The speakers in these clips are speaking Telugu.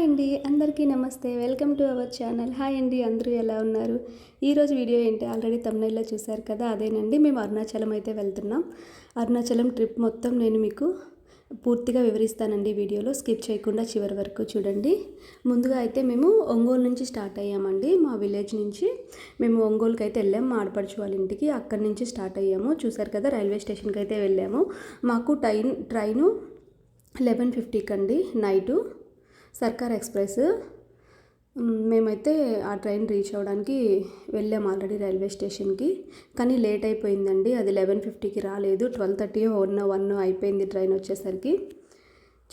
హాయ్ అండి అందరికీ నమస్తే. Welcome to our channel. Hi అండి అందరూ ఎలా ఉన్నారు? ఈరోజు వీడియో ఏంటి? ఆల్రెడీ తమిళలో చూశారు కదా అదేనండి. మేము అరుణాచలం అయితే వెళ్తున్నాం. అరుణాచలం ట్రిప్ మొత్తం నేను మీకు పూర్తిగా వివరిస్తానండి వీడియోలో. స్కిప్ చేయకుండా చివరి వరకు చూడండి. ముందుగా అయితే మేము ఒంగోలు నుంచి స్టార్ట్ అయ్యామండి. మా విలేజ్ నుంచి మేము ఒంగోలుకి అయితే వెళ్ళాము మా ఆడపడుచు వాళ్ళ ఇంటికి అక్కడి నుంచి స్టార్ట్ అయ్యాము. చూసారు కదా రైల్వే స్టేషన్కి అయితే వెళ్ళాము. మాకు ట్రైన్ ట్రైను లెవెన్ ఫిఫ్టీకి అండి నైటు. సర్కార్ ఎక్స్ప్రెస్. మేమైతే ఆ ట్రైన్ రీచ్ అవ్వడానికి వెళ్ళాము ఆల్రెడీ రైల్వే స్టేషన్కి. కానీ లేట్ అయిపోయిందండి. అది లెవెన్ ఫిఫ్టీకి రాలేదు. ట్వెల్వ్ థర్టీ వన్ వన్ అయిపోయింది ట్రైన్ వచ్చేసరికి.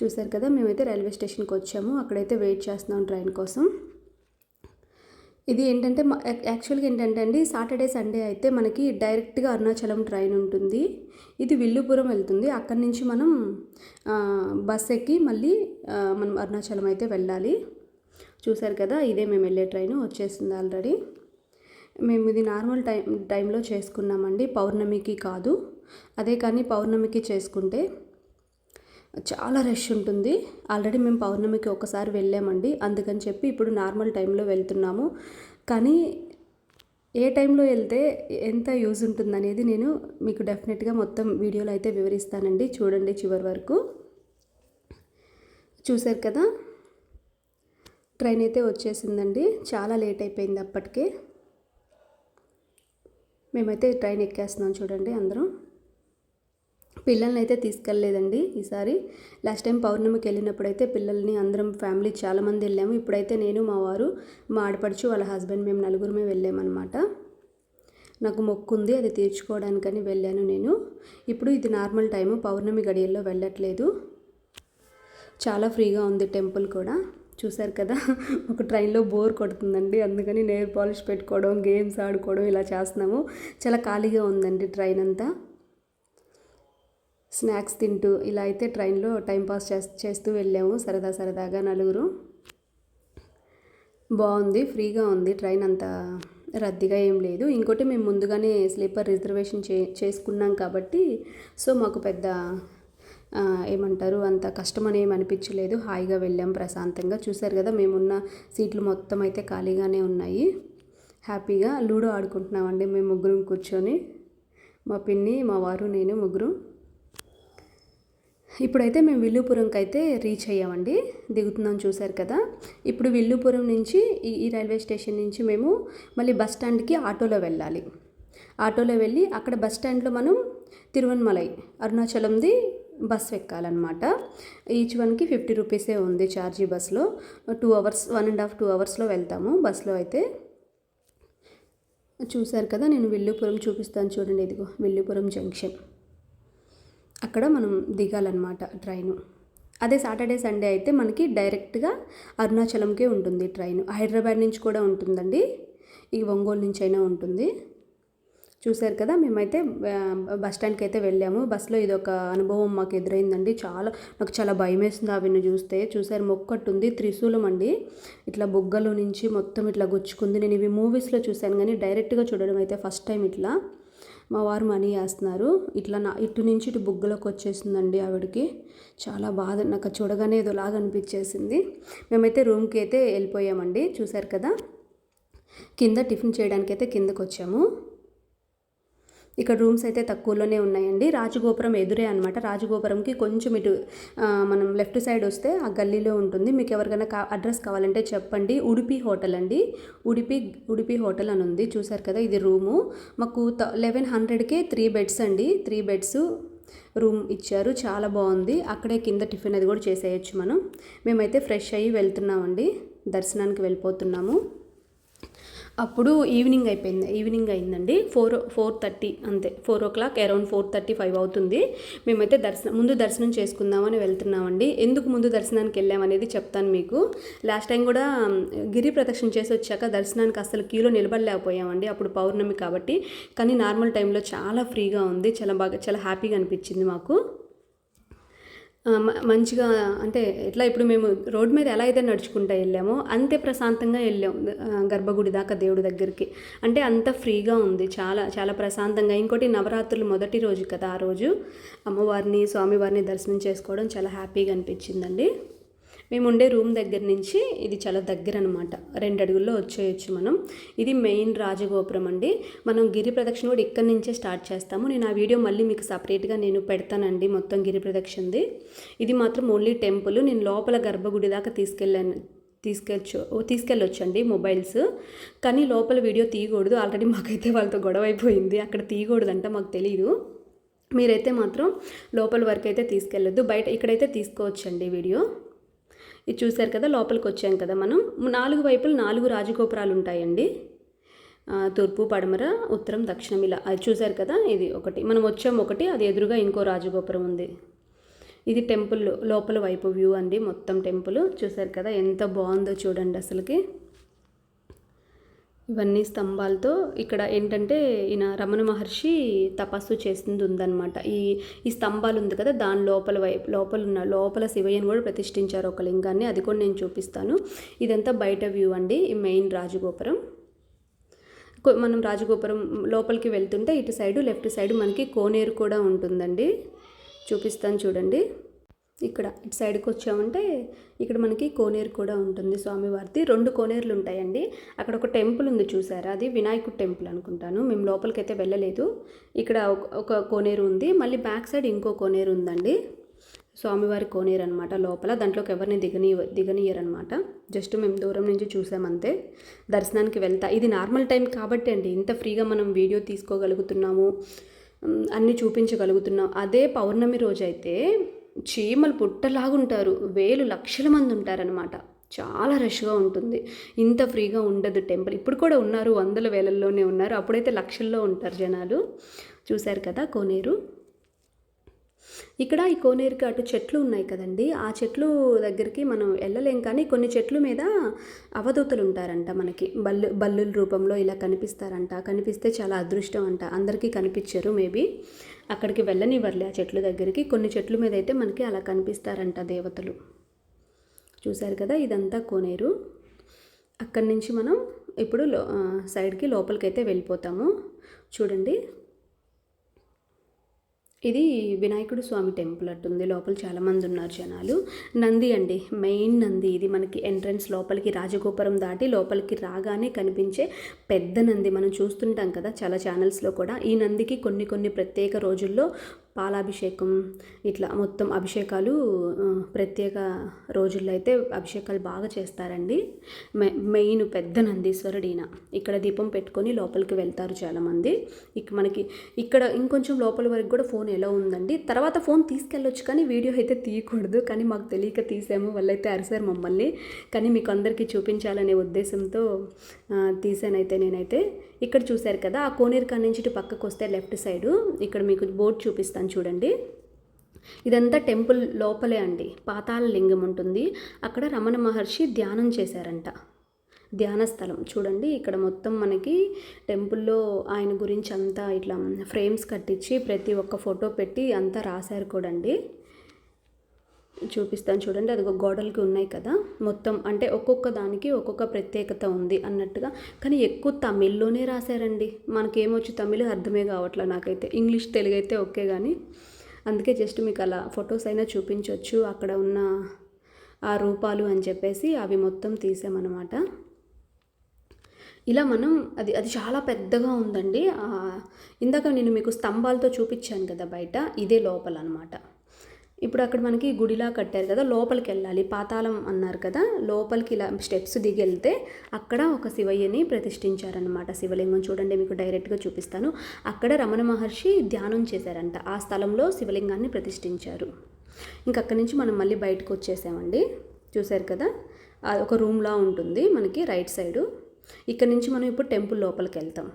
చూసారు కదా మేమైతే రైల్వే స్టేషన్కి వచ్చాము. అక్కడైతే వెయిట్ చేస్తున్నాం ట్రైన్ కోసం. ఇది ఏంటంటే యాక్చువల్గా ఏంటంటే అండి సాటర్డే సండే అయితే మనకి డైరెక్ట్గా అరుణాచలం ట్రైన్ ఉంటుంది. ఇది విల్లుపురం వెళ్తుంది. అక్కడి నుంచి మనం బస్ ఎక్కి మళ్ళీ మనం అరుణాచలం అయితే వెళ్ళాలి. చూశారు కదా ఇదే మేము వెళ్ళే ట్రైన్ వచ్చేసింది ఆల్రెడీ. మేము ఇది నార్మల్ టైం టైంలో చేసుకున్నామండి. పౌర్ణమికి కాదు. అదే కానీ పౌర్ణమికి చేసుకుంటే చాలా రష్ ఉంటుంది. ఆల్రెడీ మేము పౌర్ణమికి ఒకసారి వెళ్ళామండి. అందుకని చెప్పి ఇప్పుడు నార్మల్ టైంలో వెళ్తున్నాము. కానీ ఏ టైంలో వెళ్తే ఎంత యూజ్ ఉంటుందనేది నేను మీకు డెఫినెట్గా మొత్తం వీడియోలో అయితే వివరిస్తానండి. చూడండి చివరి వరకు. చూశారు కదా? ట్రైన్ అయితే వచ్చేసిందండి. చాలా లేట్ అయిపోయింది అప్పటికే. మేమైతే ట్రైన్ ఎక్కేస్తున్నాం చూడండి అందరం. పిల్లల్ని అయితే తీసుకెళ్ళలేదండి ఈసారి. లాస్ట్ టైం పౌర్ణమికి వెళ్ళినప్పుడు అయితే పిల్లల్ని అందరం ఫ్యామిలీ చాలామంది వెళ్ళాము. ఇప్పుడైతే నేను మా వారు మా ఆడపడుచు వాళ్ళ హస్బెండ్ మేము నలుగురమే వెళ్ళామన్నమాట. నాకు మొక్కు ఉంది అది తీర్చుకోవడానికని వెళ్ళాను నేను. ఇప్పుడు ఇది నార్మల్ టైము పౌర్ణమి గడియల్లో వెళ్ళట్లేదు. చాలా ఫ్రీగా ఉంది టెంపుల్ కూడా. చూశారు కదా ఒక ట్రైన్లో బోర్ కొడుతుందండి. అందుకని నేర్ పాలిష్ పెట్టుకోవడం గేమ్స్ ఆడుకోవడం ఇలా చేస్తున్నాము. చాలా ఖాళీగా ఉందండి ట్రైన్ అంతా. స్నాక్స్ తింటూ ఇలా అయితే ట్రైన్లో టైంపాస్ చే చేస్తూ వెళ్ళాము. సరదా సరదాగా నలుగురు. బాగుంది ఫ్రీగా ఉంది. ట్రైన్ అంత రద్దీగా ఏం లేదు. ఇంకోటి మేము ముందుగానే స్లీపర్ రిజర్వేషన్ చే చేసుకున్నాం కాబట్టి సో మాకు పెద్ద ఏమంటారు అంత కష్టం అని ఏమి అనిపించలేదు. హాయిగా వెళ్ళాం ప్రశాంతంగా. చూశారు కదా మేమున్న సీట్లు మొత్తం అయితే ఖాళీగానే ఉన్నాయి. హ్యాపీగా లూడో ఆడుకుంటున్నామండి మేము ముగ్గురం కూర్చొని. మా పిన్ని మా వారు నేను ముగ్గురు. ఇప్పుడైతే మేము విల్లుపురంకి అయితే రీచ్ అయ్యామండి. దిగుతున్నాం చూశారు కదా. ఇప్పుడు విల్లుపురం నుంచి ఈ రైల్వే స్టేషన్ నుంచి మేము మళ్ళీ బస్ స్టాండ్కి ఆటోలో వెళ్ళాలి. ఆటోలో వెళ్ళి అక్కడ బస్ స్టాండ్లో మనం తిరువన్మలై అరుణాచలంది బస్ ఎక్కాలన్నమాట. ఈచ్ వన్కి ఫిఫ్టీ రూపీసే ఉంది ఛార్జీ బస్లో. Two hours one and half two అవర్స్లో వెళ్తాము బస్లో అయితే. చూశారు కదా నేను విల్లుపురం చూపిస్తాను చూడండి ఇదిగో విల్లుపురం జంక్షన్. అక్కడ మనం దిగాలన్నమాట ట్రైను. అదే సాటర్డే సండే అయితే మనకి డైరెక్ట్గా అరుణాచలంకే ఉంటుంది ట్రైన్. హైదరాబాద్ నుంచి కూడా ఉంటుందండి. ఈ ఒంగోలు నుంచి అయినా ఉంటుంది. చూశారు కదా మేమైతే బస్ స్టాండ్కి అయితే వెళ్ళాము. బస్సులో ఇది ఒక అనుభవం మాకు ఎదురైందండి. చాలా నాకు చాలా భయం వేసింది అవిని చూస్తే. చూసారు మొక్కటి ఉంది త్రిశూలం అండి. ఇట్లా బుగ్గలో నుంచి మొత్తం ఇట్లా గుచ్చుకుంది. నేను ఇవి మూవీస్లో చూశాను కానీ డైరెక్ట్గా చూడడం అయితే ఫస్ట్ టైం ఇట్లా. మా వారు మనీ వేస్తున్నారు. ఇట్లా నా ఇటు నుంచి ఇటు బుగ్గలోకి వచ్చేసిందండి ఆవిడకి. చాలా బాధ నాకు చూడగానే ఏదోలాగా అనిపించేసింది. మేమైతే రూమ్కి అయితే వెళ్ళిపోయామండి చూశారు కదా. కింద టిఫిన్ చేయడానికి అయితే కిందకు వచ్చాము ఇక్కడ రూమ్స్ అయితే తక్కువలోనే ఉన్నాయండి. రాజగోపురం ఎదురే అనమాట రాజగోపురంకి కొంచెం ఇటు మనం లెఫ్ట్ సైడ్ వస్తే ఆ గల్లీలో ఉంటుంది. మీకు ఎవరికైనా కా అడ్రస్ కావాలంటే చెప్పండి. ఉడిపి హోటల్ అండి. ఉడిపి ఉడిపి హోటల్ అని ఉంది. చూసారు కదా ఇది రూము. మాకు లెవెన్ హండ్రెడ్కే త్రీ బెడ్స్ అండి. త్రీ బెడ్స్ రూమ్ ఇచ్చారు. చాలా బాగుంది. అక్కడే కింద టిఫిన్ అది కూడా చేసేయచ్చు మనం. మేమైతే ఫ్రెష్ అయ్యి వెళ్తున్నామండి. దర్శనానికి వెళ్ళిపోతున్నాము. అప్పుడు ఈవినింగ్ అయిపోయింది ఈవినింగ్ అయిందండి. ఫోర్ ఫోర్ థర్టీ అంతే. Four o'clock around four thirty five అవుతుంది. మేమైతే దర్శనం ముందు దర్శనం చేసుకుందామని వెళ్తున్నామండి. ఎందుకు ముందు దర్శనానికి వెళ్ళామనేది చెప్తాను మీకు. లాస్ట్ టైం కూడా గిరి ప్రదక్షిణ చేసి వచ్చాక దర్శనానికి అసలు క్యూలో నిలబడలేకపోయామండి. అప్పుడు పౌర్ణమి కాబట్టి. కానీ నార్మల్ టైంలో చాలా ఫ్రీగా ఉంది. చాలా బాగా చాలా హ్యాపీగా అనిపించింది మాకు. మంచిగా అంటే ఎట్లా ఇప్పుడు మేము రోడ్ మీద ఎలా అయితే నడుచుకుంటూ వెళ్ళామో అంతే ప్రశాంతంగా వెళ్ళాం. గర్భగుడి దాకా దేవుడి దగ్గరికి. అంటే అంత ఫ్రీగా ఉంది. చాలా చాలా ప్రశాంతంగా. ఇంకోటి నవరాత్రులు మొదటి రోజు కదా ఆ రోజు. అమ్మవారిని స్వామివారిని దర్శనం చేసుకోవడం చాలా హ్యాపీగా అనిపించిందండి. మేము ఉండే రూమ్ దగ్గర నుంచి ఇది చాలా దగ్గర అనమాట రెండు అడుగుల్లో వచ్చేయచ్చు మనం. ఇది మెయిన్ రాజగోపురం అండి. మనం గిరి ప్రదక్షిణ కూడా ఇక్కడి నుంచే స్టార్ట్ చేస్తాము. నేను ఆ వీడియో మళ్ళీ మీకు సపరేట్గా నేను పెడతానండి మొత్తం గిరి ప్రదక్షిణది. ఇది మాత్రం ఓన్లీ టెంపుల్. నేను లోపల గర్భగుడి దాకా తీసుకెళ్ళాను. తీసుకెళ్ళచ్చు తీసుకెళ్ళొచ్చండి మొబైల్స్. కానీ లోపల వీడియో తీయకూడదు. ఆల్రెడీ మాకైతే వాళ్ళతో గొడవ అయిపోయింది. అక్కడ తీయకూడదంట మాకు తెలియదు మీరైతే మాత్రం లోపల వరకు అయితే తీసుకెళ్ళొద్దు. బయట ఇక్కడైతే తీసుకోవచ్చండి వీడియో. ఇది చూశారు కదా లోపలికి వచ్చాం కదా మనం. నాలుగు వైపులు నాలుగు రాజగోపురాలు ఉంటాయండి తూర్పు పడమర ఉత్తరం దక్షిణం ఇలా. అది చూశారు కదా ఇది ఒకటి. మనం వచ్చాము ఒకటి అది ఎదురుగా ఇంకో రాజగోపురం ఉంది. ఇది టెంపుల్ లోపల వైపు వ్యూ అండి మొత్తం టెంపుల్. చూశారు కదా ఎంత బాగుందో చూడండి అసలుకి. ఇవన్నీ స్తంభాలతో ఇక్కడ ఏంటంటే ఈయన రమణ మహర్షి తపస్సు చేసింది ఉందన్నమాట ఈ ఈ స్తంభాలు ఉంది కదా దాని లోపల వైపు లోపల ఉన్న లోపల శివయ్యను కూడా ప్రతిష్ఠించారు ఒక లింగాన్ని. అది కూడా నేను చూపిస్తాను. ఇదంతా బయట వ్యూ అండి ఈ మెయిన్ రాజగోపురం. మనం రాజగోపురం లోపలికి వెళ్తుంటే ఇటు సైడు లెఫ్ట్ సైడ్ మనకి కోనేరు కూడా ఉంటుందండి. చూపిస్తాను చూడండి. ఇక్కడ ఇటు సైడ్కి వచ్చామంటే ఇక్కడ మనకి కోనేరు కూడా ఉంటుంది స్వామివారిది. రెండు కోనేరులు ఉంటాయండి. అక్కడ ఒక టెంపుల్ ఉంది చూసారా? అది వినాయకుడు టెంపుల్ అనుకుంటాను. మేము లోపలికి అయితే వెళ్ళలేదు. ఇక్కడ ఒక- ఒక కోనేరు ఉంది. మళ్ళీ బ్యాక్ సైడ్ ఇంకో కోనేరు ఉందండి. స్వామివారి కోనేరు అనమాట లోపల. దాంట్లోకి ఎవరిని దిగని దిగనియరనమాట జస్ట్ మేము దూరం నుంచి చూసామంతే దర్శనానికి వెళ్తా. ఇది నార్మల్ టైం కాబట్టి అండి. ఇంత ఫ్రీగా మనం వీడియో తీసుకోగలుగుతున్నాము. అన్నీ చూపించగలుగుతున్నాం. అదే పౌర్ణమి రోజు అయితే చీమలు పుట్టలాగుంటారు. వేలు లక్షల మంది ఉంటారనమాట చాలా రష్గా ఉంటుంది. ఇంత ఫ్రీగా ఉండదు టెంపుల్. ఇప్పుడు కూడా ఉన్నారు వందల వేలల్లోనే ఉన్నారు. అప్పుడైతే లక్షల్లో ఉంటారు జనాలు. చూశారు కదా కోనేరు? ఇక్కడ ఈ కోనేరుకి అటు చెట్లు ఉన్నాయి కదండి. ఆ చెట్లు దగ్గరికి మనం వెళ్ళలేం కానీ కొన్ని చెట్లు మీద అవధూతలు ఉంటారంట మనకి. బల్లు బల్లుల రూపంలో ఇలా కనిపిస్తారంట. కనిపిస్తే చాలా అదృష్టం అంట. అందరికీ కనిపించరు మేబీ అక్కడికి వెళ్ళనివ్వర్లే ఆ చెట్ల దగ్గరికి. కొన్ని చెట్ల మీద అయితే మనకి అలా కనిపిస్తారంట దేవతలు. చూశారు కదా ఇదంతా కోనేరు. అక్కడి నుంచి మనం ఇప్పుడు లో సైడ్కి లోపలికైతే వెళ్ళిపోతాము. చూడండి. ఇది వినాయకుడు స్వామి టెంపుల్ అట్టుంది లోపల చాలామంది ఉన్నారు జనాలు. నంది అండి మెయిన్ నంది ఇది మనకి ఎంట్రన్స్ లోపలికి రాజగోపురం దాటి లోపలికి రాగానే కనిపించే పెద్ద నంది. మనం చూస్తుంటాం కదా చాలా ఛానల్స్లో కూడా. ఈ నందికి కొన్ని కొన్ని ప్రత్యేక రోజుల్లో పాలాభిషేకం ఇట్లా మొత్తం అభిషేకాలు ప్రత్యేక రోజుల్లో అయితే అభిషేకాలు బాగా చేస్తారండి. మె మెయిన్ పెద్ద నందీశ్వరుడు ఈయన ఇక్కడ దీపం పెట్టుకొని లోపలికి వెళ్తారు చాలామంది. ఇక మనకి ఇక్కడ ఇంకొంచెం లోపల వరకు కూడా ఫోన్ ఎలా ఉందండి? తర్వాత ఫోన్ తీసుకెళ్ళొచ్చు కానీ వీడియో అయితే తీయకూడదు. కానీ మాకు తెలియక తీసాము. వాళ్ళైతే అరిసారు మమ్మల్ని. కానీ మీకు అందరికీ చూపించాలనే ఉద్దేశంతో తీసానైతే నేనైతే. ఇక్కడ చూశారు కదా ఆ కోనేరు కాడ నుంచి ఇటు పక్కకు వస్తే లెఫ్ట్ సైడు. ఇక్కడ మీకు బోర్డు చూపిస్తాను చూడండి. ఇదంతా టెంపుల్ లోపలే అండి. పాతాళ లింగం ఉంటుంది. అక్కడ రమణ మహర్షి ధ్యానం చేశారంట. ధ్యాన స్థలం చూడండి. ఇక్కడ మొత్తం మనకి టెంపుల్లో ఆయన గురించి అంతా ఇట్లా ఫ్రేమ్స్ కట్టించి ప్రతి ఒక్క ఫోటో పెట్టి అంతా రాశారు కూడా అండి చూపిస్తాను చూడండి. అది ఒక గోడలకి ఉన్నాయి కదా. మొత్తం అంటే ఒక్కొక్క దానికి ఒక్కొక్క ప్రత్యేకత ఉంది అన్నట్టుగా. కానీ ఎక్కువ తమిళ్ళోనే రాశారండి. మనకేమొచ్చు తమిళ్ అర్థమే కావట్లే నాకైతే. ఇంగ్లీష్ తెలుగు అయితే ఓకే కానీ అందుకే జస్ట్ మీకు అలా ఫొటోస్ అయినా చూపించవచ్చు అక్కడ ఉన్న ఆ రూపాలు అని చెప్పేసి అవి మొత్తం తీసామన్నమాట. ఇలా మనం అది అది చాలా పెద్దగా ఉందండి. ఇందాక నేను మీకు స్తంభాలతో చూపించాను కదా బయట. ఇదే లోపల అనమాట ఇప్పుడు అక్కడ మనకి గుడిలా కట్టారు కదా లోపలికి వెళ్ళాలి పాతాళం అన్నారు కదా లోపలికి ఇలా స్టెప్స్ దిగి వెళ్తే అక్కడ ఒక శివయ్యని ప్రతిష్ఠించారనమాట శివలింగం చూడండి మీకు డైరెక్ట్గా చూపిస్తాను. అక్కడ రమణ మహర్షి ధ్యానం చేశారంట. ఆ స్థలంలో శివలింగాన్ని ప్రతిష్ఠించారు. ఇంక అక్కడి నుంచి మనం మళ్ళీ బయటకు వచ్చేసామండి. చూశారు కదా ఒక రూమ్లా ఉంటుంది మనకి రైట్ సైడు. ఇక్కడ నుంచి మనం ఇప్పుడు టెంపుల్ లోపలికి వెళ్తాం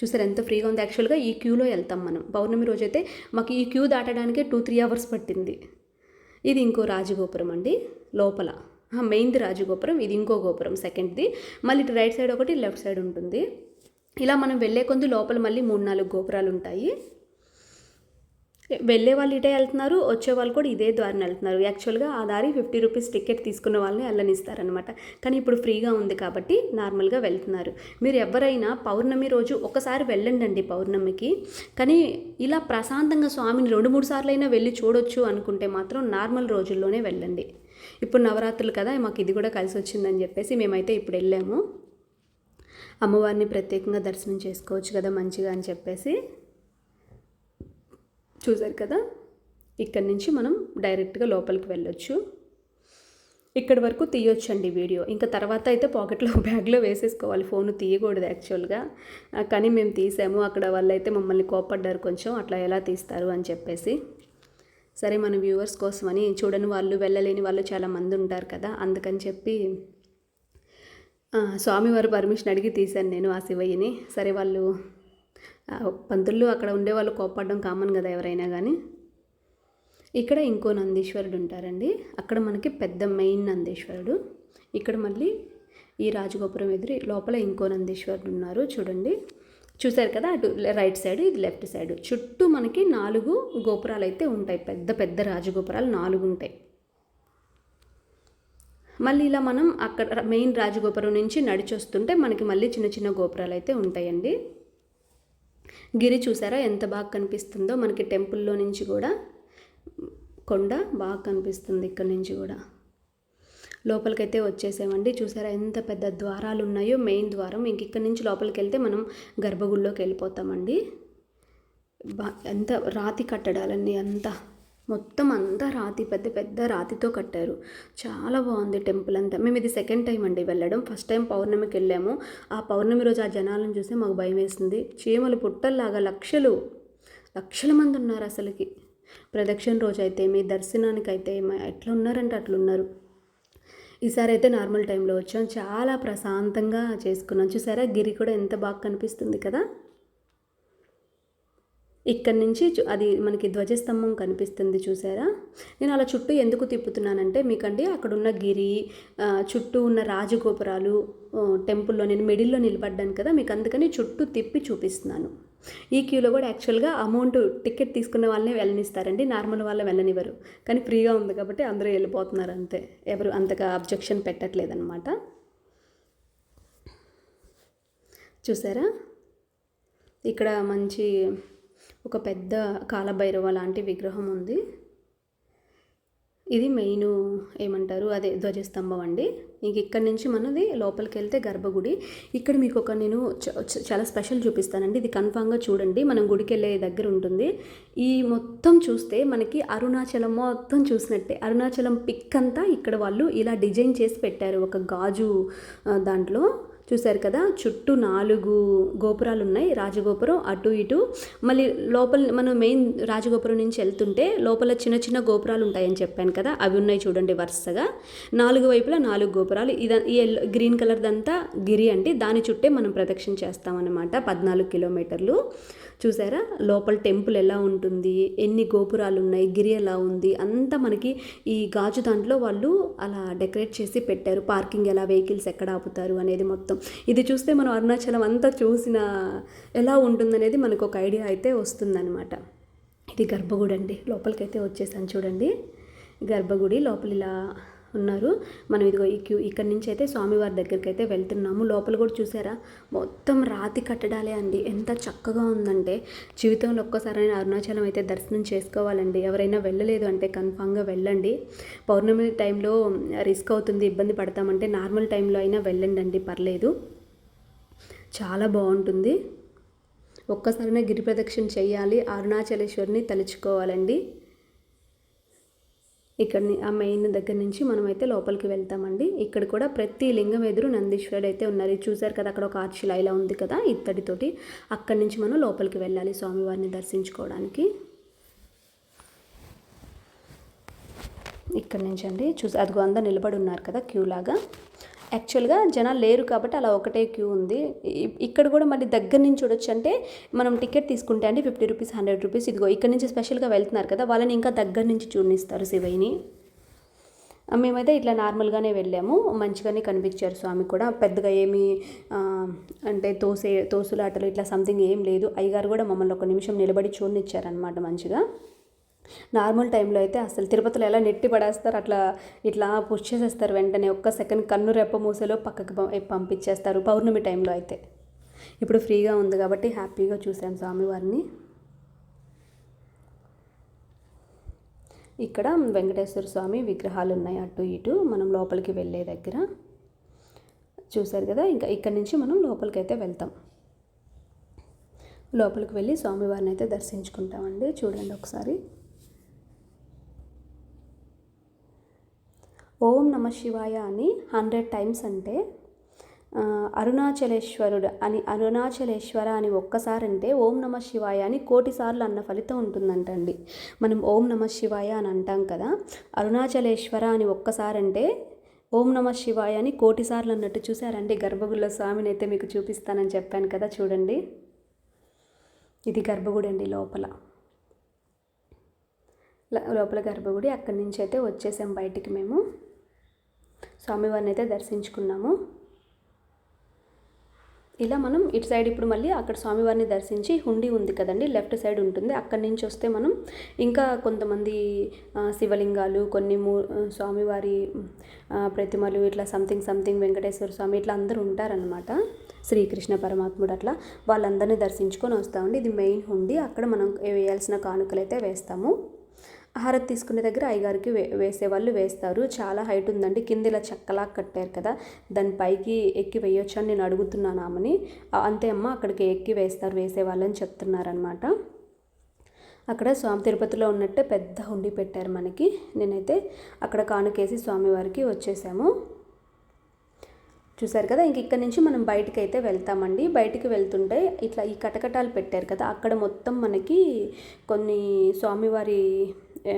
చూసారు ఎంత ఫ్రీగా ఉంది. యాక్చువల్గా ఈ క్యూలో వెళ్తాం మనం. పౌర్ణమి రోజైతే మాకు ఈ క్యూ దాటడానికే టూ త్రీ అవర్స్ పట్టింది. ఇది ఇంకో రాజగోపురం అండి లోపల. మెయిన్ది రాజగోపురం ఇది ఇంకో గోపురం సెకండ్ది. మళ్ళీ ఇటు రైట్ సైడ్ ఒకటి లెఫ్ట్ సైడ్ ఉంటుంది. ఇలా మనం వెళ్ళే కొద్ది లోపల మళ్ళీ మూడు నాలుగు గోపురాలు ఉంటాయి వెళ్ళే వాళ్ళు ఇటే వెళ్తున్నారు వచ్చే వాళ్ళు కూడా ఇదే దారిని వెళ్తున్నారు. యాక్చువల్గా ఆ దారి ఫిఫ్టీ రూపీస్ టికెట్ తీసుకున్న వాళ్ళని వెళ్ళనిస్తారనమాట కానీ ఇప్పుడు ఫ్రీగా ఉంది కాబట్టి నార్మల్గా వెళ్తున్నారు. మీరు ఎవరైనా పౌర్ణమి రోజు ఒకసారి వెళ్ళండి అండి పౌర్ణమికి. కానీ ఇలా ప్రశాంతంగా స్వామిని రెండు మూడు సార్లు అయినా వెళ్ళి చూడొచ్చు అనుకుంటే మాత్రం నార్మల్ రోజుల్లోనే వెళ్ళండి. ఇప్పుడు నవరాత్రులు కదా మాకు ఇది కూడా కలిసి వచ్చిందని చెప్పేసి మేమైతే ఇప్పుడు వెళ్ళాము. అమ్మవారిని ప్రత్యేకంగా దర్శనం చేసుకోవచ్చు కదా మంచిగా అని చెప్పేసి. చూసారు కదా? ఇక్కడి నుంచి మనం డైరెక్ట్గా లోపలికి వెళ్ళొచ్చు. ఇక్కడి వరకు తీయొచ్చండి వీడియో. ఇంకా తర్వాత అయితే పాకెట్లో బ్యాగ్లో వేసేసుకోవాలి. ఫోన్ తీయకూడదు యాక్చువల్గా. కానీ మేము తీసాము. అక్కడ వాళ్ళు అయితే మమ్మల్ని కోపడ్డారు కొంచెం. అట్లా ఎలా తీస్తారు అని చెప్పేసి. సరే మన వ్యూవర్స్ కోసమని చూడని వాళ్ళు వెళ్ళలేని వాళ్ళు చాలా మంది ఉంటారు కదా? అందుకని చెప్పి స్వామివారి స్వామివారు పర్మిషన్ అడిగి తీశాను నేను ఆ శివయ్యని. సరే వాళ్ళు పంతులు అక్కడ ఉండే వాళ్ళు కోపడడం కామన్ కదా ఎవరైనా కానీ ఇక్కడ ఇంకో నందీశ్వరుడు ఉంటారండి. అక్కడ మనకి పెద్ద మెయిన్ నందీశ్వరుడు. ఇక్కడ మళ్ళీ ఈ రాజగోపురం ఎదురు లోపల ఇంకో నందీశ్వరుడు ఉన్నారు. చూడండి. చూశారు కదా అటు రైట్ సైడ్ ఇది లెఫ్ట్ సైడ్. చుట్టూ మనకి నాలుగు గోపురాలు అయితే ఉంటాయి. పెద్ద పెద్ద రాజగోపురాలు నాలుగు ఉంటాయి. మళ్ళీ ఇలా మనం అక్కడ మెయిన్ రాజగోపురం నుంచి నడిచి వస్తుంటే మనకి మళ్ళీ చిన్న చిన్న గోపురాలు అయితే ఉంటాయండి. గిరి చూసారా? ఎంత బాగా కనిపిస్తుందో. మనకి టెంపుల్లో నుంచి కూడా కొండ బాగా కనిపిస్తుంది ఇక్కడ నుంచి కూడా. లోపలికైతే వచ్చేసామండి. చూసారా ఎంత పెద్ద ద్వారాలు ఉన్నాయో. మెయిన్ ద్వారం. ఇంక ఇక్కడ నుంచి లోపలికి వెళ్తే మనం గర్భగుడిలోకి వెళ్ళిపోతామండి. బా ఎంత రాతి కట్టడాలన్నీ అంతా. మొత్తం అంతా రాతి పెద్ద పెద్ద రాతితో కట్టారు. చాలా బాగుంది టెంపుల్ అంతా. మేము ఇది సెకండ్ టైం అండి వెళ్ళడం. ఫస్ట్ టైం పౌర్ణమికి వెళ్ళాము. ఆ పౌర్ణమి రోజు ఆ జనాలను చూస్తే మాకు భయం వేసింది. చీమలు పుట్టల్లాగా లక్షలు లక్షల మంది ఉన్నారు అసలుకి. ప్రదక్షిణ రోజు అయితే మీ దర్శనానికి అయితే ఎట్లా ఉన్నారంటే అట్లున్నారు. ఈసారి అయితే నార్మల్ టైంలో వచ్చాం. చాలా ప్రశాంతంగా చేసుకున్నాం. చూసారా? గిరి కూడా ఎంత బాగా కనిపిస్తుంది కదా? ఇక్కడి నుంచి అది మనకి ధ్వజస్తంభం కనిపిస్తుంది చూసారా? నేను అలా చుట్టూ ఎందుకు తిప్పుతున్నానంటే మీకండి అక్కడ ఉన్న గిరి చుట్టూ ఉన్న రాజగోపురాలు టెంపుల్లో నేను మిడిల్లో నిలబడ్డాను కదా మీకు అందుకని చుట్టూ తిప్పి చూపిస్తున్నాను. ఈ క్యూలో కూడా యాక్చువల్గా అమౌంట్ టికెట్ తీసుకున్న వాళ్ళనే వెళ్ళనిస్తారండి నార్మల్ వాళ్ళ వెళ్ళనివ్వరు. కానీ ఫ్రీగా ఉంది కాబట్టి అందరూ వెళ్ళిపోతున్నారు అంతే ఎవరు అంతగా అబ్జెక్షన్ పెట్టట్లేదన్నమాట. చూసారా? ఇక్కడ మంచి ఒక పెద్ద కాలభైరవ లాంటి విగ్రహం ఉంది. ఇది మెయిన్ ఏమంటారు అదే ధ్వజస్తంభం అండి. ఇంక ఇక్కడ నుంచి మనది లోపలికి వెళ్తే గర్భగుడి. ఇక్కడ మీకు ఒక నేను చ- చ- చాలా స్పెషల్ చూపిస్తానండి. ఇది కన్ఫామ్గా చూడండి. మనం గుడికి వెళ్ళే దగ్గర ఉంటుంది. ఈ మొత్తం చూస్తే మనకి అరుణాచలం మొత్తం చూసినట్టే. అరుణాచలం పిక్ అంతా ఇక్కడ వాళ్ళు ఇలా డిజైన్ చేసి పెట్టారు. ఒక గాజు దాంట్లో. చూశారు కదా చుట్టూ నాలుగు గోపురాలు ఉన్నాయి రాజగోపురం అటు ఇటు. మళ్ళీ లోపల మనం మెయిన్ రాజగోపురం నుంచి వెళ్తుంటే లోపల చిన్న చిన్న గోపురాలు ఉంటాయని చెప్పాను కదా అవి ఉన్నాయి చూడండి వరుసగా. నాలుగు వైపులా నాలుగు గోపురాలు. ఇది ఈ గ్రీన్ కలర్దంతా గిరి అంటే దాని చుట్టే మనం ప్రదక్షిణ చేస్తామన్నమాట పద్నాలుగు కిలోమీటర్లు. చూసారా? లోపల టెంపుల్ ఎలా ఉంటుంది? ఎన్ని గోపురాలు ఉన్నాయి గిరి ఎలా ఉంది? అంతా మనకి ఈ గాజు దాంట్లో వాళ్ళు అలా డెకరేట్ చేసి పెట్టారు. పార్కింగ్ ఎలా వెహికల్స్ ఎక్కడ ఆపుతారు అనేది మొత్తం. ఇది చూస్తే మనం అరుణాచలం అంతా చూసిన ఎలా ఉంటుందనేది మనకు ఒక ఐడియా అయితే వస్తుందన్నమాట. ఇది గర్భగుడి అండి లోపలికైతే వచ్చేసాను చూడండి. గర్భగుడి లోపల ఇలా ఉన్నారు. మనం ఇదిగో ఈ క్యూ ఇక్కడి నుంచి అయితే స్వామివారి దగ్గరికి అయితే వెళ్తున్నాము. లోపల కూడా చూసారా? మొత్తం రాతి కట్టడాలే అండి. ఎంత చక్కగా ఉందంటే జీవితంలో ఒక్కసారైనా అరుణాచలం అయితే దర్శనం చేసుకోవాలండి. ఎవరైనా వెళ్ళలేదు అంటే కన్ఫామ్గా వెళ్ళండి. పౌర్ణమి టైంలో రిస్క్ అవుతుంది ఇబ్బంది పడతామంటే నార్మల్ టైంలో అయినా వెళ్ళండి అండి. పర్లేదు. చాలా బాగుంటుంది. ఒక్కసారైనా గిరి ప్రదక్షిణ చేయాలి అరుణాచలేశ్వరిని తలుచుకోవాలండి. ఇక్కడ ఆ మెయిన్ దగ్గర నుంచి మనమైతే లోపలికి వెళ్తామండి. ఇక్కడ కూడా ప్రతి లింగం ఎదురు నందీశ్వరుడు అయితే ఉన్నారు. చూసారు కదా అక్కడ ఒక ఆర్చిలా ఇలా ఉంది కదా ఇత్తడితోటి అక్కడి నుంచి మనం లోపలికి వెళ్ళాలి స్వామివారిని దర్శించుకోవడానికి. ఇక్కడ నుంచి అండి చూసి అదిగో అందరు నిలబడి ఉన్నారు కదా క్యూ లాగా యాక్చువల్గా జనాలు లేరు కాబట్టి అలా ఒకటే క్యూ ఉంది. ఇక్కడ కూడా మళ్ళీ దగ్గర నుంచి చూడొచ్చు అంటే మనం టికెట్ తీసుకుంటే అండి ఫిఫ్టీ రూపీస్ హండ్రెడ్ రూపీస్ ఇదిగో ఇక్కడ నుంచి స్పెషల్గా వెళ్తున్నారు కదా వాళ్ళని ఇంకా దగ్గర నుంచి చూడనిస్తారు శివయ్యని. మేమైతే ఇట్లా నార్మల్గానే వెళ్ళాము. మంచిగానే కనిపించారు స్వామి కూడా. పెద్దగా ఏమీ అంటే తోసే తోసులాటలు ఇట్లా సంథింగ్ ఏం లేదు. అయ్యగారు కూడా మమ్మల్ని ఒక నిమిషం నిలబడి చూడనిచ్చారనమాట మంచిగా. నార్మల్ టైంలో అయితే అసలు తిరుపతిలో ఎలా నెట్టి పడేస్తారు అట్లా ఇట్లా పుష్ చేసేస్తారు వెంటనే ఒక్క సెకండ్ కన్ను రెప్ప మూసేలో పక్కకి పంపించేస్తారు పౌర్ణమి టైంలో అయితే. ఇప్పుడు ఫ్రీగా ఉంది కాబట్టి హ్యాపీగా చూసాం స్వామివారిని. ఇక్కడ వెంకటేశ్వర స్వామి విగ్రహాలు ఉన్నాయి అటు ఇటు మనం లోపలికి వెళ్ళే దగ్గర. చూశారు కదా ఇంకా ఇక్కడ నుంచి మనం లోపలికి అయితే వెళ్తాం. లోపలికి వెళ్ళి స్వామివారిని అయితే దర్శించుకుంటామండి. చూడండి ఒకసారి. ఓం నమ శివాయ అని హండ్రెడ్ టైమ్స్ అంటే అరుణాచలేశ్వరుడు అని అరుణాచలేశ్వర అని ఒక్కసారి అంటే ఓం నమ శివాయ అని కోటి సార్లు అన్న ఫలితం ఉంటుందంటండి మనం ఓం నమ శివాయ అని అంటాం కదా అరుణాచలేశ్వర అని ఒక్కసారి అంటే ఓం నమ శివాయ అని కోటి సార్లు అన్నట్టు చూసారండి గర్భగుడిలో స్వామిని అయితే మీకు చూపిస్తానని చెప్పాను కదా చూడండి. ఇది గర్భగుడి అండి లోపల. లోపల గర్భగుడి అక్కడి నుంచి అయితే వచ్చేసాం బయటికి మేము. స్వామివారిని అయితే దర్శించుకున్నాము. ఇలా మనం ఇటు సైడ్ ఇప్పుడు మళ్ళీ అక్కడ స్వామివారిని దర్శించి హుండీ ఉంది కదండి లెఫ్ట్ సైడ్ ఉంటుంది. అక్కడి నుంచి వస్తే మనం ఇంకా కొంతమంది శివలింగాలు కొన్ని మూ స్వామివారి ప్రతిమలు ఇట్లా సంథింగ్ సంథింగ్ వెంకటేశ్వర స్వామి ఇట్లా అందరూ ఉంటారనమాట శ్రీకృష్ణ పరమాత్ముడు అట్లా వాళ్ళందరినీ దర్శించుకొని వస్తామండి. ఇది మెయిన్ హుండీ. అక్కడ మనం వేయాల్సిన కానుకలు అయితే వేస్తాము. హారతి తీసుకునే దగ్గర అయ్యగారికి వే వేసేవాళ్ళు వేస్తారు. చాలా హైట్ ఉందండి. కింద ఇలా చెక్కలా కట్టారు కదా. దాని పైకి ఎక్కి వేయొచ్చు అని నేను అడుగుతున్నాను ఆమెని. అంతే అమ్మ అక్కడికి ఎక్కి వేస్తారు వేసేవాళ్ళని చెప్తున్నారనమాట అక్కడ స్వామి తిరుపతిలో ఉన్నట్టే పెద్ద హుండీ పెట్టారు మనకి. నేనైతే అక్కడ కానుకేసి స్వామివారికి వచ్చేసాము. చూసారు కదా ఇంక ఇక్కడ నుంచి మనం బయటికి అయితే వెళ్తామండి. బయటికి వెళ్తుంటే ఇట్లా ఈ కటకటాలు పెట్టారు కదా అక్కడ మొత్తం మనకి కొన్ని స్వామివారి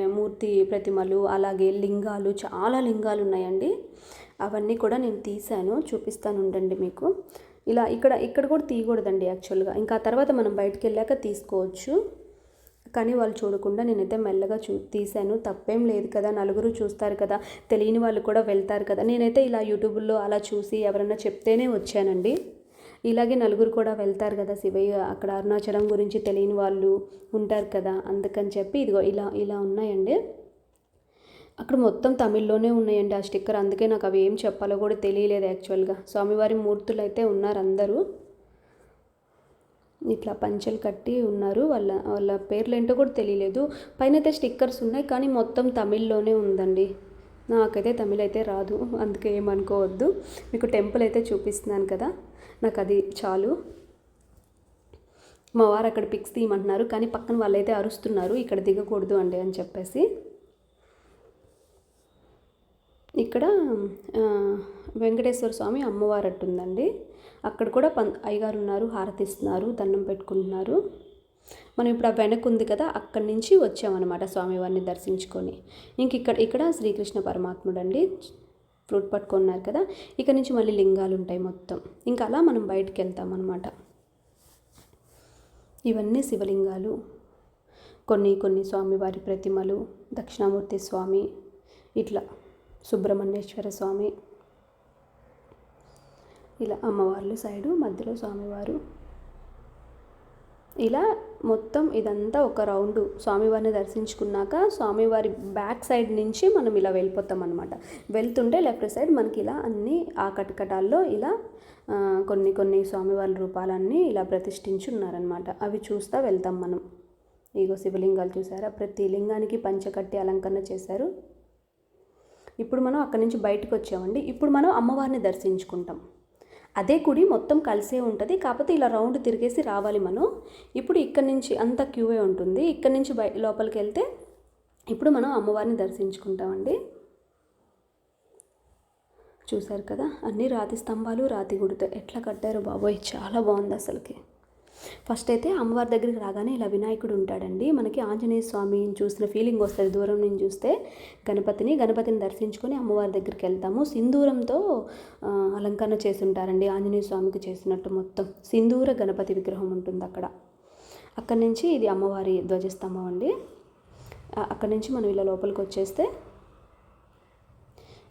మూర్తి ప్రతిమలు అలాగే లింగాలు చాలా లింగాలు ఉన్నాయండి. అవన్నీ కూడా నేను తీశాను. చూపిస్తాను ఉండండి మీకు. ఇలా ఇక్కడ ఇక్కడ కూడా తీయకూడదండి యాక్చువల్గా. ఇంకా తర్వాత మనం బయటికి వెళ్ళాక తీసుకోవచ్చు. కానీ వాళ్ళు చూడకుండా నేనైతే మెల్లగా చూ తీశాను. తప్పేం లేదు కదా నలుగురు చూస్తారు కదా తెలియని వాళ్ళు కూడా వెళ్తారు కదా. నేనైతే ఇలా యూట్యూబ్లో అలా చూసి ఎవరన్నా చెప్తేనే వచ్చానండి. ఇలాగే నలుగురు కూడా వెళ్తారు కదా శివయ్య. అక్కడ అరుణాచలం గురించి తెలియని వాళ్ళు ఉంటారు కదా అందుకని చెప్పి ఇదిగో ఇలా ఇలా ఉన్నాయండి. అక్కడ మొత్తం తమిళ్ళోనే ఉన్నాయండి ఆ స్టిక్కర్. అందుకే నాకు అవి ఏం చెప్పాలో కూడా తెలియలేదు యాక్చువల్గా. స్వామివారి మూర్తులు అయితే ఉన్నారు అందరూ. ఇట్లా పంచెలు కట్టి ఉన్నారు. వాళ్ళ వాళ్ళ పేర్లు ఏంటో కూడా తెలియలేదు. పైన అయితే స్టిక్కర్స్ ఉన్నాయి కానీ మొత్తం తమిళ్ళోనే ఉందండి. నాకైతే తమిళ్ అయితే రాదు అందుకే ఏమనుకోవద్దు. మీకు టెంపుల్ అయితే చూపిస్తున్నాను కదా నాకు అది చాలు. మా వారు అక్కడ పిక్స్ తీయమంటున్నారు కానీ పక్కన వాళ్ళైతే అరుస్తున్నారు ఇక్కడ దిగకూడదు అండి అని చెప్పేసి. ఇక్కడ వెంకటేశ్వర స్వామి అమ్మవారు అట్టుందండి అక్కడ కూడా పం అయ్యగారు ఉన్నారు హారతిస్తున్నారు దండం పెట్టుకుంటున్నారు. మనం ఇప్పుడు ఆ వెనక ఉంది కదా అక్కడి నుంచి వచ్చామన్నమాట స్వామివారిని దర్శించుకొని. ఇంక ఇక్కడ ఇక్కడ శ్రీకృష్ణ పరమాత్ముడు అండి ఫ్రూట్ పట్టుకున్నారు కదా ఇక్కడ నుంచి మళ్ళీ లింగాలు ఉంటాయి మొత్తం. ఇంకా అలా మనం బయటికి వెళ్తాం అనమాట ఇవన్నీ శివలింగాలు. కొన్ని కొన్ని స్వామివారి ప్రతిమలు దక్షిణామూర్తి స్వామి ఇట్లా సుబ్రహ్మణ్యేశ్వర స్వామి. ఇలా అమ్మవార్లు సైడు మధ్యలో స్వామివారు. ఇలా మొత్తం ఇదంతా ఒక రౌండ్. స్వామివారిని దర్శించుకున్నాక స్వామివారి బ్యాక్ సైడ్ నుంచి మనం ఇలా వెళ్ళిపోతాం అనమాట వెళ్తుంటే లెఫ్ట్ సైడ్ మనకి ఇలా అన్ని ఆ కటకటాల్లో ఇలా కొన్ని కొన్ని స్వామివారి రూపాలన్నీ ఇలా ప్రతిష్ఠించి ఉన్నారనమాట అవి చూస్తా వెళ్తాం మనం. ఇగో శివలింగాలు చూసారా? ప్రతి లింగానికి పంచకట్టి అలంకరణ చేశారు. ఇప్పుడు మనం అక్కడి నుంచి బయటకు వచ్చామండి. ఇప్పుడు మనం అమ్మవారిని దర్శించుకుంటాం. అదే గుడి మొత్తం కలిసే ఉంటుంది. కాకపోతే ఇలా రౌండ్ తిరిగేసి రావాలి మనం. ఇప్పుడు ఇక్కడి నుంచి అంత క్యూవే ఉంటుంది. ఇక్కడి నుంచి బయ లోపలికి వెళ్తే ఇప్పుడు మనం అమ్మవారిని దర్శించుకుంటామండి. చూశారు కదా? అన్ని రాతి స్తంభాలు రాతి గుడితో ఎట్లా కట్టారు బాబోయ్. చాలా బాగుంది అసలుకి. ఫస్ట్ అయితే అమ్మవారి దగ్గరికి రాగానే ఇలా వినాయకుడు ఉంటాడండి. మనకి ఆంజనేయ స్వామిని చూసిన ఫీలింగ్ వస్తుంది. దూరం నుంచి చూస్తే గణపతిని గణపతిని దర్శించుకొని అమ్మవారి దగ్గరికి వెళ్తాము. సింధూరంతో అలంకరణ చేసి ఉంటారండి ఆంజనేయ స్వామికి చేసినట్టు మొత్తం. సింధూర గణపతి విగ్రహం ఉంటుంది అక్కడ. అక్కడి నుంచి ఇది అమ్మవారి ధ్వజస్తంభం అండి. అక్కడి నుంచి మనం ఇలా లోపలికి వచ్చేస్తే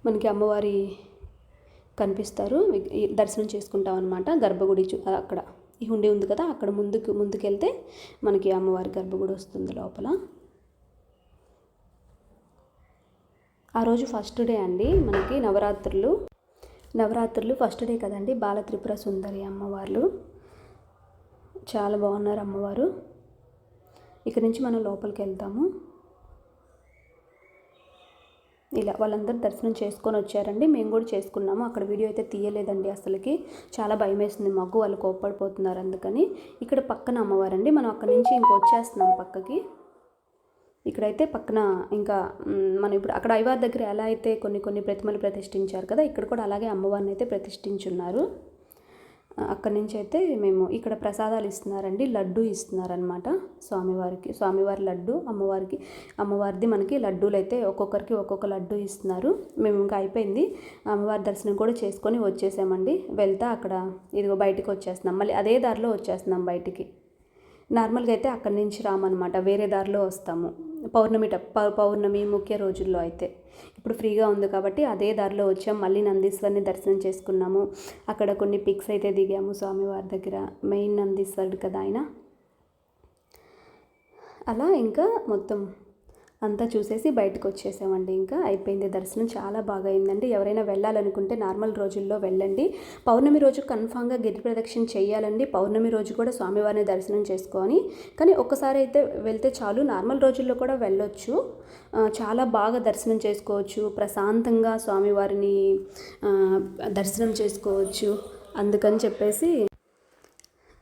మనకి అమ్మవారి కనిపిస్తారు. దర్శనం చేసుకుంటాం అనమాట గర్భగుడి చూ అక్కడ. ఈ హుండీ ఉంది కదా అక్కడ ముందుకు ముందుకెళ్తే మనకి అమ్మవారి గర్భగుడి వస్తుంది లోపల. ఆ రోజు ఫస్ట్ డే అండి మనకి నవరాత్రులు. నవరాత్రులు ఫస్ట్ డే కదండి బాల త్రిపుర సుందరి అమ్మవార్లు. చాలా బాగున్నారు అమ్మవారు. ఇక్కడి నుంచి మనం లోపలికి వెళ్తాము. ఇలా వాళ్ళందరూ దర్శనం చేసుకొని వచ్చారండి. మేము కూడా చేసుకున్నాము. అక్కడ వీడియో అయితే తీయలేదండి అసలుకి. చాలా భయం వేసింది మాకు వాళ్ళు కోప్పడిపోతున్నారు అందుకని. ఇక్కడ పక్కన అమ్మవారండి. మనం అక్కడ నుంచి ఇంక వచ్చేస్తున్నాం పక్కకి. ఇక్కడైతే పక్కన ఇంకా మనం ఇప్పుడు అక్కడ అయ్యవారి దగ్గర ఎలా అయితే కొన్ని కొన్ని ప్రతిమలు ప్రతిష్ఠించారు కదా ఇక్కడ కూడా అలాగే అమ్మవారిని అయితే ప్రతిష్ఠించున్నారు. అక్కడి నుంచి అయితే మేము ఇక్కడ ప్రసాదాలు ఇస్తున్నారండి లడ్డు ఇస్తున్నారనమాట స్వామివారికి. స్వామివారి లడ్డు అమ్మవారికి అమ్మవారిది మనకి లడ్డూలు అయితే ఒక్కొక్కరికి ఒక్కొక్క లడ్డు ఇస్తున్నారు. మేము ఇంకా అయిపోయింది. అమ్మవారి దర్శనం కూడా చేసుకొని వచ్చేసామండి. వెళ్తా అక్కడ ఇదిగో బయటికి వచ్చేస్తున్నాం. మళ్ళీ అదే దారిలో వచ్చేస్తున్నాం బయటికి. నార్మల్గా అయితే అక్కడి నుంచి రామన్నమాట. వేరే దారిలో వస్తాము. పౌర్ణమి ట- పౌర్ణమి ముఖ్య రోజుల్లో అయితే. ఇప్పుడు ఫ్రీగా ఉంది కాబట్టి అదే దారిలో వచ్చాం. మళ్ళీ నందీశ్వరిని దర్శనం చేసుకున్నాము. అక్కడ కొన్ని పిక్స్ అయితే దిగాము స్వామివారి దగ్గర. మెయిన్ నందీశ్వరుడు కదా ఆయన. అలా ఇంకా మొత్తం అంతా చూసేసి బయటకు వచ్చేసామండి ఇంకా. అయిపోయింది దర్శనం. చాలా బాగా అయిందండి ఎవరైనా వెళ్ళాలనుకుంటే నార్మల్ రోజుల్లో వెళ్ళండి. పౌర్ణమి రోజు కన్ఫామ్గా గిరి ప్రదక్షిణ చేయాలండి. పౌర్ణమి రోజు కూడా స్వామివారిని దర్శనం చేసుకొని కానీ ఒక్కసారి అయితే వెళ్తే చాలు. నార్మల్ రోజుల్లో కూడా వెళ్ళొచ్చు. చాలా బాగా దర్శనం చేసుకోవచ్చు. ప్రశాంతంగా స్వామివారిని దర్శనం చేసుకోవచ్చు. అందుకని చెప్పేసి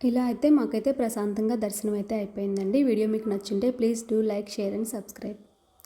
ఇలా అయితే మాకైతే ప్రశాంతంగా దర్శనం అయితే అయిపోయిందండి. వీడియో మీకు నచ్చింటే please do like share and subscribe.